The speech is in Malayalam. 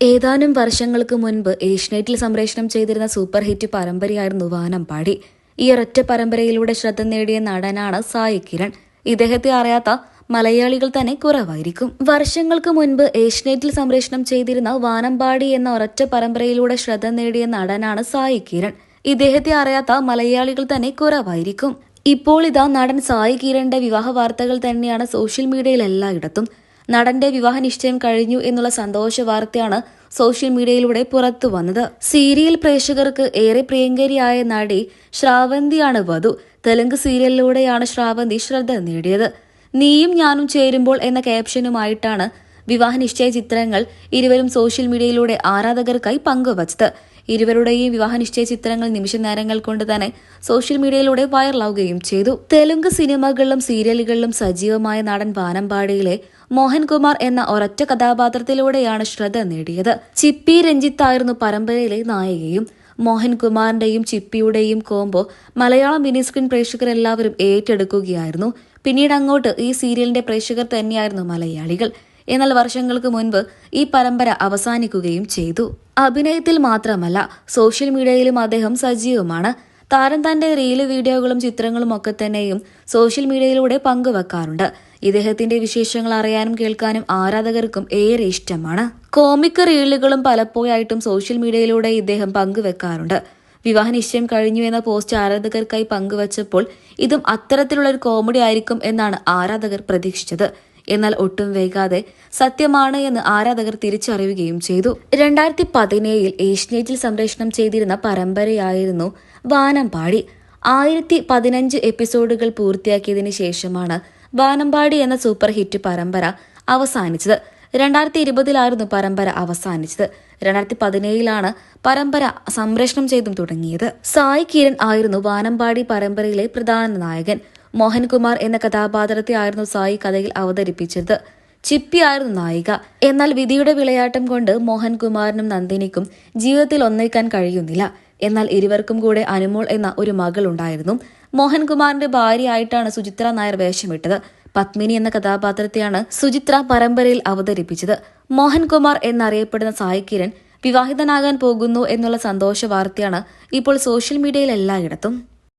ഏതാനും വർഷങ്ങൾക്ക് മുൻപ് ഏഷ്യനെറ്റിൽ സംപ്രേഷണം ചെയ്തിരുന്ന സൂപ്പർ ഹിറ്റ് പരമ്പരയായിരുന്നു വാനമ്പാടി. ഈ ഒരൊറ്റ പരമ്പരയിലൂടെ ശ്രദ്ധ നേടിയ നടനാണ് സായി കിരൺ. ഇദ്ദേഹത്തെ അറിയാത്ത മലയാളികൾ തന്നെ കുറവായിരിക്കും. വർഷങ്ങൾക്ക് മുൻപ് ഏഷ്യനെറ്റിൽ സംപ്രേഷണം ചെയ്തിരുന്ന വാനമ്പാടി എന്ന ഒരൊറ്റ പരമ്പരയിലൂടെ ശ്രദ്ധ നേടിയ നടനാണ് സായി കിരൺ. ഇദ്ദേഹത്തെ അറിയാത്ത മലയാളികൾ തന്നെ കുറവായിരിക്കും. ഇപ്പോൾ ഇതാ നടൻ സായി കിരണിന്റെ വിവാഹ വാർത്തകൾ തന്നെയാണ് സോഷ്യൽ മീഡിയയിൽ എല്ലായിടത്തും. നടന്റെ വിവാഹ നിശ്ചയം കഴിഞ്ഞു എന്നുള്ള സന്തോഷ വാർത്തയാണ് സോഷ്യൽ മീഡിയയിലൂടെ പുറത്തു വന്നത്. സീരിയൽ പ്രേക്ഷകർക്ക് ഏറെ പ്രിയങ്കരിയായ നടി ശ്രാവന്തിയാണ് വധു. തെലുങ്ക് സീരിയലിലൂടെയാണ് ശ്രാവന്തി ശ്രദ്ധ നേടിയത്. നീയും ഞാനും ചേരുമ്പോൾ എന്ന ക്യാപ്ഷനുമായിട്ടാണ് വിവാഹ നിശ്ചയ ചിത്രങ്ങൾ ഇരുവരും സോഷ്യൽ മീഡിയയിലൂടെ ആരാധകർക്കായി പങ്കുവച്ചത്. ഇരുവരുടെയും വിവാഹ നിശ്ചയ ചിത്രങ്ങൾ നിമിഷ നേരങ്ങൾ കൊണ്ട് തന്നെ സോഷ്യൽ മീഡിയയിലൂടെ വൈറലാവുകയും ചെയ്തു. തെലുങ്ക് സിനിമകളിലും സീരിയലുകളിലും സജീവമായ നടൻ വാനമ്പാടിയിലെ മോഹൻകുമാർ എന്ന ഒരൊറ്റ കഥാപാത്രത്തിലൂടെയാണ് ശ്രദ്ധ നേടിയത്. ചിപ്പി രഞ്ജിത്തായിരുന്നു പരമ്പരയിലെ നായികയും മോഹൻകുമാറിന്റെയും ചിപ്പിയുടെയും കോംബോ മലയാളം മിനി സ്ക്രീൻ പ്രേക്ഷകർ എല്ലാവരും ഏറ്റെടുക്കുകയായിരുന്നു. പിന്നീട് അങ്ങോട്ട് ഈ സീരിയലിന്റെ പ്രേക്ഷകർ തന്നെയായിരുന്നു മലയാളികൾ. എന്നാൽ വർഷങ്ങൾക്ക് മുൻപ് ഈ പരമ്പര അവസാനിക്കുകയും ചെയ്തു. അഭിനയത്തിൽ മാത്രമല്ല സോഷ്യൽ മീഡിയയിലും അദ്ദേഹം സജീവമാണ്. താരം തന്റെ റീൽ വീഡിയോകളും ചിത്രങ്ങളും ഒക്കെ തന്നെയും സോഷ്യൽ മീഡിയയിലൂടെ പങ്കുവെക്കാറുണ്ട്. ഇദ്ദേഹത്തിന്റെ വിശേഷങ്ങൾ അറിയാനും കേൾക്കാനും ആരാധകർക്കും ഏറെ ഇഷ്ടമാണ്. കോമിക് റീലുകളും പലപ്പോഴായിട്ടും സോഷ്യൽ മീഡിയയിലൂടെ ഇദ്ദേഹം പങ്കുവെക്കാറുണ്ട്. വിവാഹ നിശ്ചയം കഴിഞ്ഞു എന്ന പോസ്റ്റ് ആരാധകർക്കായി പങ്കുവച്ചപ്പോൾ ഇതും അത്തരത്തിലുള്ള ഒരു കോമഡി ആയിരിക്കും എന്നാണ് ആരാധകർ പ്രതീക്ഷിച്ചത്. എന്നാൽ ഒട്ടും വൈകാതെ സത്യമാണ് എന്ന് ആരാധകർ തിരിച്ചറിയുകയും ചെയ്തു. രണ്ടായിരത്തി പതിനേഴിൽ ഏഷ്യനെറ്റിൽ സംപ്രേഷണം ചെയ്തിരുന്ന പരമ്പരയായിരുന്നു വാനമ്പാടി. ആയിരത്തി പതിനഞ്ച് എപ്പിസോഡുകൾ പൂർത്തിയാക്കിയതിനു ശേഷമാണ് വാനമ്പാടി എന്ന സൂപ്പർ ഹിറ്റ് പരമ്പര അവസാനിച്ചത്. രണ്ടായിരത്തി ഇരുപതിലായിരുന്നു പരമ്പര അവസാനിച്ചത്. രണ്ടായിരത്തി പതിനേഴിലാണ് പരമ്പര സംപ്രേഷണം ചെയ്തും തുടങ്ങിയത്. സായി കിരൺ ആയിരുന്നു വാനമ്പാടി പരമ്പരയിലെ പ്രധാന നായകൻ. മോഹൻകുമാർ എന്ന കഥാപാത്രത്തെ ആയിരുന്നു സായി കഥയിൽ അവതരിപ്പിച്ചത്. ചിപ്പി ആയിരുന്നു നായിക. എന്നാൽ വിധിയുടെ വിളയാട്ടം കൊണ്ട് മോഹൻകുമാറിനും നന്ദിനിക്കും ജീവിതത്തിൽ ഒന്നേക്കാൻ കഴിയുന്നില്ല. എന്നാൽ ഇരുവർക്കും കൂടെ അനുമോൾ എന്ന ഒരു മകൾ ഉണ്ടായിരുന്നു. മോഹൻകുമാറിന്റെ ഭാര്യയായിട്ടാണ് സുചിത്ര നായർ വേഷമിട്ടത്. പത്മിനി എന്ന കഥാപാത്രത്തെയാണ് സുചിത്ര പരമ്പരയിൽ അവതരിപ്പിച്ചത്. മോഹൻകുമാർ എന്നറിയപ്പെടുന്ന സായി കിരൺ വിവാഹിതനാകാൻ പോകുന്നു എന്നുള്ള സന്തോഷ വാർത്തയാണ് ഇപ്പോൾ സോഷ്യൽ മീഡിയയിൽ എല്ലായിടത്തും.